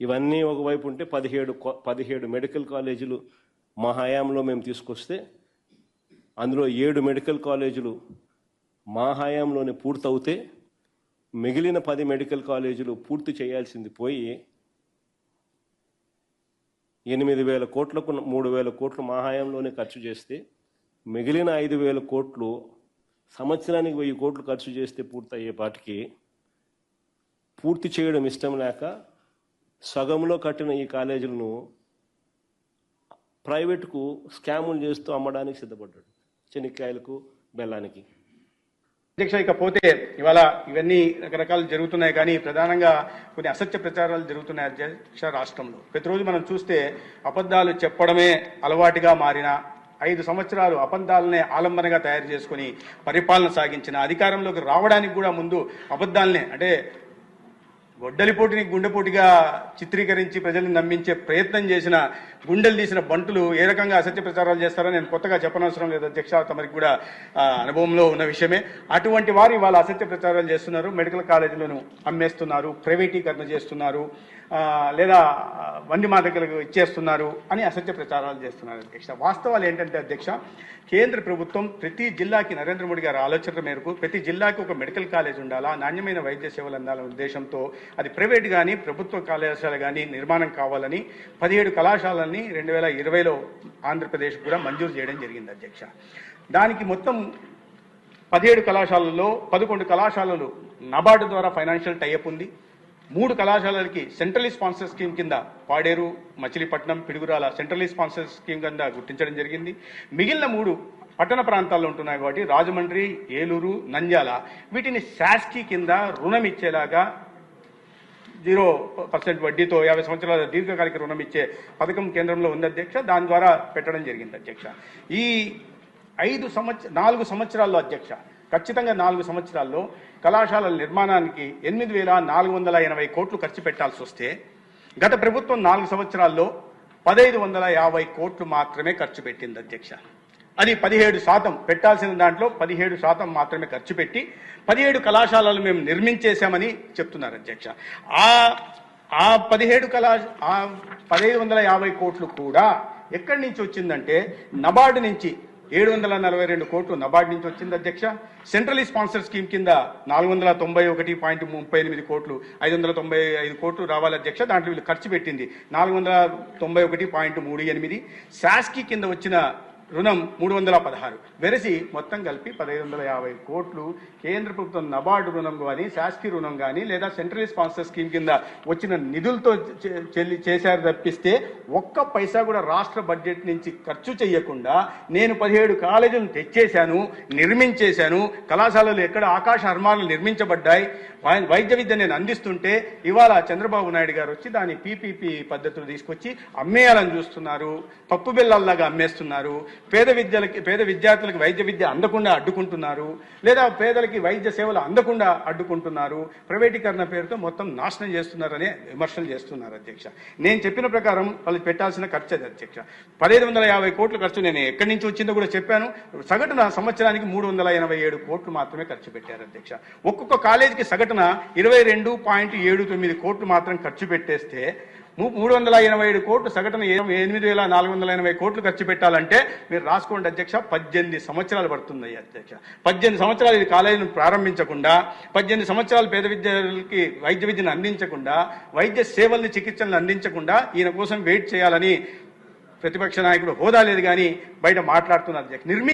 ఇవన్నీ ఒకవైపు ఉంటే పదిహేడు పదిహేడు మెడికల్ కాలేజీలు మా హయాంలో మేము తీసుకొస్తే అందులో ఏడు మెడికల్ కాలేజీలు మా హయాంలోనే పూర్తవుతే మిగిలిన పది మెడికల్ కాలేజీలు పూర్తి చేయాల్సింది పోయి ఎనిమిది వేల కోట్లకు మూడు వేల కోట్లు మా హయాంలోనే ఖర్చు చేస్తే మిగిలిన ఐదు వేల కోట్లు సంవత్సరానికి వెయ్యి కోట్లు ఖర్చు చేస్తే పూర్తయ్యే పాటికి పూర్తి చేయడం ఇష్టం లేక సగంలో కట్టిన ఈ కాలేజీలను ప్రైవేట్కు స్కాములు చేస్తూ అమ్మడానికి సిద్ధపడ్డాడు. చెనిక్కాయలకు బెల్లానికి. అధ్యక్ష ఇకపోతే ఇవాళ ఇవన్నీ రకరకాలు జరుగుతున్నాయి కానీ ప్రధానంగా కొన్ని అసత్య ప్రచారాలు జరుగుతున్నాయి అధ్యక్ష రాష్ట్రంలో. ప్రతిరోజు మనం చూస్తే అబద్ధాలు చెప్పడమే అలవాటుగా మారిన ఐదు సంవత్సరాలు అబద్ధాలనే ఆలంబనగా తయారు చేసుకుని పరిపాలన సాగించిన అధికారంలోకి రావడానికి కూడా ముందు అబద్ధాలనే అంటే గొడ్డలిపోటుని గుండెపోటుగా చిత్రీకరించి ప్రజల్ని నమ్మించే ప్రయత్నం చేసిన గుండెలు తీసిన బంటులు ఏ రకంగా అసత్య ప్రచారాలు చేస్తారో నేను కొత్తగా చెప్పనవసరం లేదు. అధ్యక్ష తమరికి కూడా అనుభవంలో ఉన్న విషయమే. అటువంటి వారు ఇవాళ అసత్య ప్రచారాలు చేస్తున్నారు. మెడికల్ కాలేజీలను అమ్మేస్తున్నారు. ప్రైవేటీకరణ చేస్తున్నారు. లేదా వండి మాదకులకు ఇచ్చేస్తున్నారు అని అసత్య ప్రచారాలు చేస్తున్నారు అధ్యక్ష. వాస్తవాలు ఏంటంటే అధ్యక్ష కేంద్ర ప్రభుత్వం ప్రతి జిల్లాకి నరేంద్ర మోడీ గారి ఆలోచన మేరకు ప్రతి జిల్లాకి ఒక మెడికల్ కాలేజ్ ఉండాలా నాణ్యమైన వైద్య సేవలు అందాలనే ఉద్దేశంతో అది ప్రైవేట్ కానీ ప్రభుత్వ కళాశాల కానీ నిర్మాణం కావాలని పదిహేడు కళాశాలని రెండు వేల ఇరవైలో ఆంధ్రప్రదేశ్ కూడా మంజూరు చేయడం జరిగింది అధ్యక్ష. దానికి మొత్తం పదిహేడు కళాశాలల్లో పదకొండు కళాశాలలు నబార్డు ద్వారా ఫైనాన్షియల్ టైఅప్ ఉంది. మూడు కళాశాలలకి సెంట్రల్ స్పాన్సర్ స్కీమ్ కింద Paderu Machilipatnam Piduguralla central sponsor scheme కింద గుర్తించడం జరిగింది. మిగిలిన మూడు పట్టణ ప్రాంతాల్లో ఉంటున్నాయి కాబట్టి రాజమండ్రి ఏలూరు నంద్యాల వీటిని శాస్కి కింద రుణం ఇచ్చేలాగా జీరో పర్సెంట్ వడ్డీతో యాభై సంవత్సరాల దీర్ఘకాలిక రుణం ఇచ్చే పథకం కేంద్రంలో ఉంది అధ్యక్ష. దాని ద్వారా పెట్టడం జరిగింది అధ్యక్ష. ఈ ఐదు సంవత్సర నాలుగు సంవత్సరాల్లో అధ్యక్ష ఖచ్చితంగా నాలుగు సంవత్సరాల్లో కళాశాలల నిర్మాణానికి ఎనిమిది వేల నాలుగు వందల ఎనభై కోట్లు ఖర్చు పెట్టాల్సి వస్తే గత ప్రభుత్వం నాలుగు సంవత్సరాల్లో పదహైదు వందల యాభై కోట్లు మాత్రమే ఖర్చు పెట్టింది అధ్యక్ష. అది పదిహేడు శాతం. పెట్టాల్సిన దాంట్లో పదిహేడు శాతం మాత్రమే ఖర్చు పెట్టి పదిహేడు కళాశాలలు మేము నిర్మించేశామని చెప్తున్నారు అధ్యక్ష. ఆ ఆ పదిహేడు కళా ఆ పదిహేడు వందల యాభై కోట్లు కూడా ఎక్కడి నుంచి వచ్చిందంటే నబార్డు నుంచి ఏడు వందల నలభై రెండు కోట్లు నబార్డ్ నుంచి వచ్చింది అధ్యక్ష. సెంట్రల్ స్పాన్సర్ స్కీమ్ కింద నాలుగు వందల తొంభై ఒకటి పాయింట్ ముప్పై ఎనిమిది కోట్లు ఐదు వందల తొంభై ఐదు కోట్లు రావాలి అధ్యక్ష. దాంట్లో వీళ్ళు ఖర్చు పెట్టింది నాలుగు వందల తొంభై ఒకటి పాయింట్ మూడు ఎనిమిది. శాస్కి కింద వచ్చిన రుణం మూడు వందల పదహారు. వెరసి మొత్తం కలిపి పదహైదు వందల యాభై కోట్లు కేంద్ర ప్రభుత్వం నబార్డు రుణం కానీ శాస్కి రుణం కానీ లేదా సెంట్రల్ స్పాన్సర్ స్కీమ్ కింద వచ్చిన నిధులతో చెల్లి చేశారు తప్పిస్తే ఒక్క పైసా కూడా రాష్ట్ర బడ్జెట్ నుంచి ఖర్చు చేయకుండా నేను పదిహేడు కాలేజీలను తెచ్చేశాను నిర్మించేశాను కళాశాలలు ఎక్కడ ఆకాశ హర్మాలు నిర్మించబడ్డాయి వై- వైద్య విద్య నేను అందిస్తుంటే ఇవాళ చంద్రబాబు నాయుడు గారు వచ్చి దాని పీపీపీ పద్ధతులు తీసుకొచ్చి అమ్మేయాలని చూస్తున్నారు. పప్పు బిళ్ళల్లాగా అమ్మేస్తున్నారు. పేద విద్యలకి పేద విద్యార్థులకు వైద్య విద్య అందకుండా అడ్డుకుంటున్నారు లేదా పేదలకి వైద్య సేవలు అందకుండా అడ్డుకుంటున్నారు ప్రైవేటీకరణ పేరుతో మొత్తం నాశనం చేస్తున్నారనే విమర్శలు చేస్తున్నారు అధ్యక్ష. నేను చెప్పిన ప్రకారం వాళ్ళు పెట్టాల్సిన ఖర్చు అది అధ్యక్ష. పదిహేను వందల యాభై కోట్ల ఖర్చు నేను ఎక్కడి నుంచి వచ్చిందో కూడా చెప్పాను. సగటున సంవత్సరానికి మూడు వందల ఎనభై ఏడు కోట్లు మాత్రమే ఖర్చు పెట్టారు అధ్యక్ష. ఒక్కొక్క కాలేజీకి సగటున ఇరవై రెండు పాయింట్ ఏడు తొమ్మిది కోట్లు మాత్రం ఖర్చు పెట్టేస్తే మూడు వందల ఎనభై ఏడు కోట్లు సగటున ఎనిమిది వేల నాలుగు వందల ఎనభై కోట్లు ఖర్చు పెట్టాలంటే మీరు రాసుకోండి అధ్యక్ష. పద్దెనిమిది సంవత్సరాలు పడుతుంది అధ్యక్ష. పద్దెనిమిది సంవత్సరాలు ఇది కాలేజీని ప్రారంభించకుండా పద్దెనిమిది సంవత్సరాలు పేద విద్యార్థులకి వైద్య విద్యను అందించకుండా వైద్య సేవల్ని చికిత్సలను అందించకుండా ఈయన కోసం వెయిట్ చేయాలని ప్రతిపక్ష నాయకుడు హోదా లేదు కానీ బయట మాట్లాడుతున్నారు అధ్యక్ష. నిర్మి